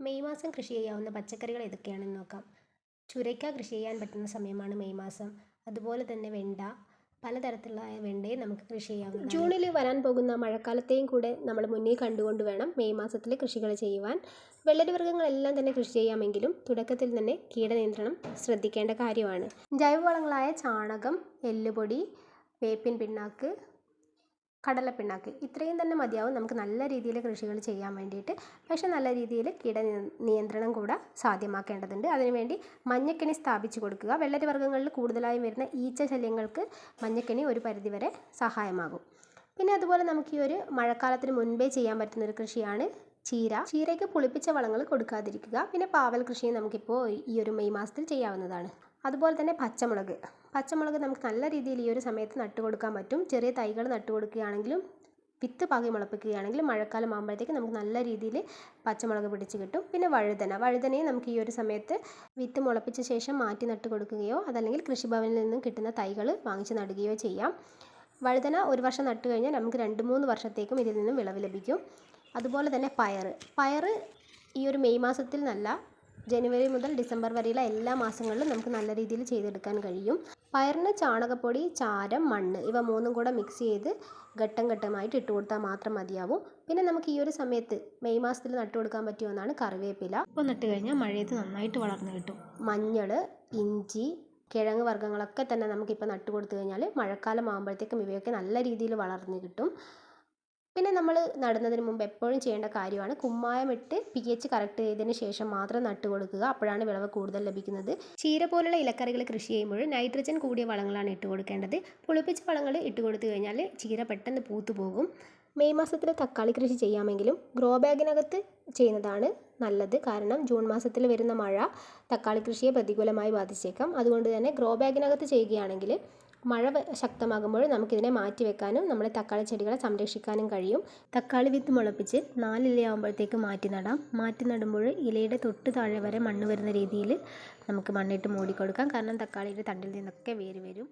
May മാസം കൃഷി ചെയ്യാവുന്ന പച്ചക്കറികൾ ഏതൊക്കെയാണെന്ന് നോക്കാം. ചുരയ്ക്ക കൃഷി ചെയ്യാൻ പറ്റുന്ന സമയമാണ് മെയ് മാസം. അതുപോലെ തന്നെ വെണ്ട. പലതരത്തിലുള്ള വെണ്ടയും നമുക്ക് കൃഷി ചെയ്യാവുന്നതാണ്. ജൂണിൽ വരാൻ പോകുന്ന മഴക്കാലത്തെയും കൂടെ നമ്മൾ മുന്നിൽ കണ്ടുകൊണ്ട് വേണം മെയ് മാസത്തിൽ കൃഷികൾ ചെയ്യുവാൻ. വെള്ളരി വർഗങ്ങളെല്ലാം തന്നെ കൃഷി ചെയ്യാമെങ്കിലും തുടക്കത്തിൽ തന്നെ കീടനിയന്ത്രണം ശ്രദ്ധിക്കേണ്ട കാര്യമാണ്. ജൈവവളങ്ങളായ ചാണകം എല്ലുപൊടി വേപ്പിൻ പിണ്ണാക്ക് കടലപ്പിണ്ണാക്ക്. ഇത്രയും തന്നെ മതിയാവും. നമുക്ക് നല്ല രീതിയിൽ കൃഷികൾ ചെയ്യാൻ വേണ്ടിയിട്ട്. പക്ഷേ നല്ല രീതിയിൽ കീട നിയന്ത്രണം കൂടെ സാധ്യമാക്കേണ്ടതുണ്ട്. അതിനുവേണ്ടി മഞ്ഞക്കെണി സ്ഥാപിച്ചു കൊടുക്കുക. വെള്ളരി വർഗങ്ങളിൽ കൂടുതലായും വരുന്ന ഈച്ച ശല്യങ്ങൾക്ക് മഞ്ഞക്കെണി ഒരു പരിധിവരെ സഹായമാകും. പിന്നെ അതുപോലെ നമുക്ക് ഈ ഒരു മഴക്കാലത്തിന് മുൻപേ ചെയ്യാൻ പറ്റുന്ന ഒരു കൃഷിയാണ് ചീര. ചീരയ്ക്ക് പുളിപ്പിച്ച വളങ്ങൾ കൊടുക്കാതിരിക്കുക. പിന്നെ പാവൽ കൃഷിയും നമുക്കിപ്പോൾ ഈ ഒരു മെയ് മാസത്തിൽ ചെയ്യാവുന്നതാണ്. അതുപോലെ തന്നെ പച്ചമുളക്. പച്ചമുളക് നമുക്ക് നല്ല രീതിയിൽ ഈ ഒരു സമയത്ത് നട്ടു കൊടുക്കാൻ പറ്റും. ചെറിയ തൈകൾ നട്ടു കൊടുക്കുകയാണെങ്കിലും വിത്ത് പാകി മുളപ്പിക്കുകയാണെങ്കിലും മഴക്കാലം ആകുമ്പോഴത്തേക്ക് നമുക്ക് നല്ല രീതിയിൽ പച്ചമുളക് പിടിച്ച് കിട്ടും. പിന്നെ വഴുതന. വഴുതനയെ നമുക്ക് ഈ ഒരു സമയത്ത് വിത്ത് മുളപ്പിച്ച ശേഷം മാറ്റി നട്ട് കൊടുക്കുകയോ അതല്ലെങ്കിൽ കൃഷിഭവനിൽ നിന്നും കിട്ടുന്ന തൈകൾ വാങ്ങിച്ച് നടുകയോ ചെയ്യാം. വഴുതന ഒരു വർഷം നട്ടു കഴിഞ്ഞാൽ നമുക്ക് രണ്ട് മൂന്ന് വർഷത്തേക്കും ഇതിൽ നിന്നും വിളവ് ലഭിക്കും. അതുപോലെ തന്നെ പയർ പയർ ഈ ഒരു മെയ് മാസത്തിൽ നല്ല ജനുവരി മുതൽ ഡിസംബർ വരെയുള്ള എല്ലാ മാസങ്ങളിലും നമുക്ക് നല്ല രീതിയിൽ ചെയ്തെടുക്കാൻ കഴിയും. പയറിന് ചാണകപ്പൊടി ചാരം മണ്ണ് ഇവ മൂന്നും കൂടെ മിക്സ് ചെയ്ത് ഘട്ടം ഘട്ടമായിട്ട് ഇട്ട് കൊടുത്താൽ മാത്രം മതിയാവും. പിന്നെ നമുക്ക് ഈ ഒരു സമയത്ത് മെയ് മാസത്തിൽ നട്ടു കൊടുക്കാൻ പറ്റിയ ഒന്നാണ് കറിവേപ്പില. ഇപ്പോൾ നട്ട് കഴിഞ്ഞാൽ മഴയത്ത് നന്നായിട്ട് വളർന്നു കിട്ടും. മഞ്ഞൾ ഇഞ്ചി കിഴങ്ങ് വർഗങ്ങളൊക്കെ തന്നെ നമുക്കിപ്പോൾ നട്ടു കൊടുത്തു കഴിഞ്ഞാൽ മഴക്കാലം ആകുമ്പോഴത്തേക്കും ഇവയൊക്കെ നല്ല രീതിയിൽ വളർന്നു കിട്ടും. പിന്നെ നമ്മൾ നടുന്നതിന് മുമ്പ് എപ്പോഴും ചെയ്യേണ്ട കാര്യമാണ് കുമ്മായം ഇട്ട് പി എച്ച് കറക്റ്റ് ചെയ്തതിന് ശേഷം മാത്രം നട്ടു കൊടുക്കുക. അപ്പോഴാണ് വിളവ് കൂടുതൽ ലഭിക്കുന്നത്. ചീര പോലുള്ള ഇലക്കറികൾ കൃഷി ചെയ്യുമ്പോൾ നൈട്രജൻ കൂടിയ വളങ്ങളാണ് ഇട്ട് കൊടുക്കേണ്ടത്. പുളിപ്പിച്ച വളങ്ങൾ ഇട്ട് കൊടുത്തു കഴിഞ്ഞാൽ ചീര പെട്ടെന്ന് പൂത്തു പോകും. മെയ് മാസത്തിൽ തക്കാളി കൃഷി ചെയ്യാമെങ്കിലും ഗ്രോ ബാഗിനകത്ത് ചെയ്യുന്നതാണ് നല്ലത്. കാരണം ജൂൺ മാസത്തിൽ വരുന്ന മഴ തക്കാളി കൃഷിയെ പ്രതികൂലമായി ബാധിച്ചേക്കാം. അതുകൊണ്ട് തന്നെ ഗ്രോ ബാഗിനകത്ത് ചെയ്യുകയാണെങ്കിൽ മഴ ശക്തമാകുമ്പോൾ നമുക്കിതിനെ മാറ്റി വെക്കാനും നമ്മുടെ തക്കാളി ചെടികളെ സംരക്ഷിക്കാനും കഴിയും. തക്കാളി വിത്ത് മുളപ്പിച്ച് നാലിലയാകുമ്പോഴത്തേക്ക് മാറ്റി നടാം. മാറ്റി നടുമ്പോൾ ഇലയുടെ തൊട്ട് താഴെ വരെ മണ്ണ് വരുന്ന രീതിയിൽ നമുക്ക് മണ്ണിട്ട് മൂടിക്കൊടുക്കാം. കാരണം തക്കാളിയുടെ തണ്ടിൽ നിന്നൊക്കെ വേര് വരും.